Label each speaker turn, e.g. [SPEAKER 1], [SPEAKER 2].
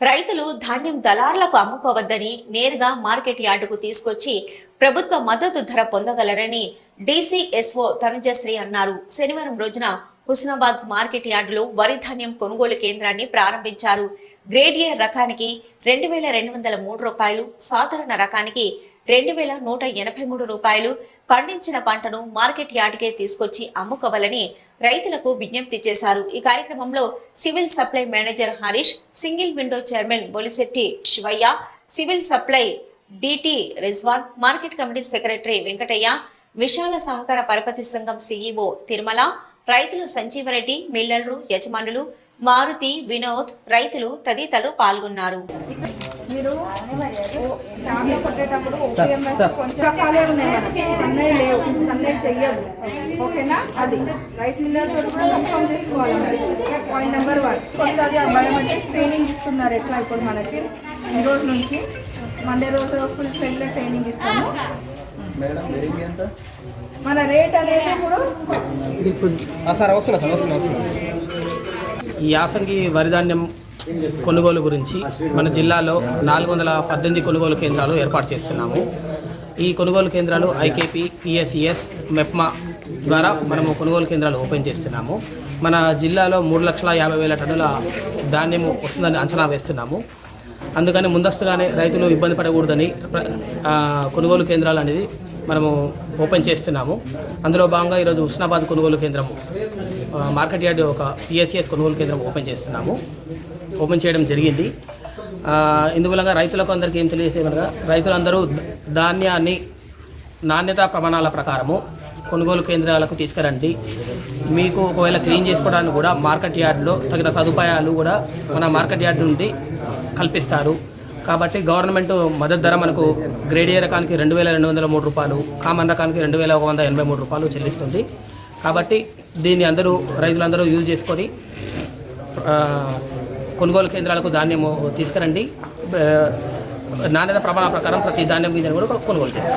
[SPEAKER 1] రైతులు ధాన్యం దళార్లకు అమ్ముకోవద్దని నేరుగా మార్కెట్ యార్డుకు తీసుకొచ్చి ప్రభుత్వ మద్దతు ధర పొందగలరని డీసీఎస్ఓ తనుజశ్రీ అన్నారు. శనివారం రోజున హుస్నాబాద్ మార్కెట్ యార్డులో వరి ధాన్యం కొనుగోలు కేంద్రాన్ని ప్రారంభించారు. గ్రేడ్ ఏ రకానికి రెండు వేల రెండు వందల మూడు రూపాయలు సాధారణ రకానికి రెండు వేల నూట ఎనభై మూడు రూపాయలు పండించిన పంటను మార్కెట్ యార్డుకే తీసుకొచ్చి అమ్ముకోవాలని రైతులకు విజ్ఞప్తి చేశారు. ఈ కార్యక్రమంలో civil supply manager Harish single window chairman Bolisetti Sivaiah civil supply DT Rizwan market committee secretary Venkataiah విశాల సహకార పరపతి సంఘం సీఈఓ తిరుమల రైతులు సంజీవరెడ్డి మిల్లర్లు యజమానులు మారుతి వినోద్ రైతులు తదితరులు పాల్గొన్నారు.
[SPEAKER 2] ఫ్యామిలీ కొట్టేటప్పుడు కొంచెం ఉన్నాయి సన్నయ్య లేవు సన్నయ్య చెయ్యదు ఓకేనా అది రైస్ మిల్లర్ కూడా కన్ఫర్మ్ చేసుకోవాలి పాయింట్ నెంబర్ వన్ కొత్త అది బయోమెట్రిక్స్ ట్రైనింగ్ ఇస్తున్నారు ఎట్లా ఇప్పుడు మనకి ఈ రోజు నుంచి మండే రోజు ఫుల్ ఫెల్ ట్రైనింగ్ ఇస్తాము మన రేట్ అనేది ఇప్పుడు
[SPEAKER 3] సార్ వస్తున్నా సార్ వస్తున్నా
[SPEAKER 4] ఈ యాసంగి వరిధాన్యం కొనుగోలు గురించి మన జిల్లాలో నాలుగు వందల పద్దెనిమిది కొనుగోలు కేంద్రాలు ఏర్పాటు చేస్తున్నాము. ఈ కొనుగోలు కేంద్రాలు ఐకేపీ పిఎస్ఈఎస్ మెప్మా ద్వారా మనము కొనుగోలు కేంద్రాలు ఓపెన్ చేస్తున్నాము. మన జిల్లాలో మూడు లక్షల యాభై వేల టన్నుల ధాన్యము వస్తుందని అంచనా వేస్తున్నాము. అందుకని ముందస్తుగానే రైతులు ఇబ్బంది పడకూడదని కొనుగోలు కేంద్రాలు అనేది మనము ఓపెన్ చేస్తున్నాము. అందులో భాగంగా ఈరోజు హుస్నాబాద్ కొనుగోలు కేంద్రము మార్కెట్ యార్డ్ ఒక పిఎస్సిఎస్ కొనుగోలు కేంద్రం ఓపెన్ చేస్తున్నాము. ఓపెన్ చేయడం జరిగింది. ఇందువలన రైతులకు అందరికీ ఏం తెలియజేయమనగా రైతులందరూ ధాన్యాన్ని నాణ్యతా ప్రమాణాల ప్రకారము కొనుగోలు కేంద్రాలకు తీసుకురండి. మీకు ఒకవేళ క్లీన్ చేసుకోవడానికి కూడా మార్కెట్ యార్డ్లో తగిన సదుపాయాలు కూడా మన మార్కెట్ యార్డ్ నుండి కల్పిస్తారు. కాబట్టి గవర్నమెంట్ మద్దతు ధర మనకు గ్రేడ్ ఏ రకానికి రెండు వేల రెండు వందల మూడు రూపాయలు కామన్ రకానికి రెండు వేల ఒక వంద ఎనభై మూడు రూపాయలు చెల్లిస్తుంది. కాబట్టి దీన్ని అందరూ రైతులందరూ యూజ్ చేసుకొని కొనుగోలు కేంద్రాలకు ధాన్యము తీసుకురండి. నాణ్యత ప్రమాణ ప్రకారం ప్రతి ధాన్యం గింజను కూడా కొనుగోలు చేస్తారు.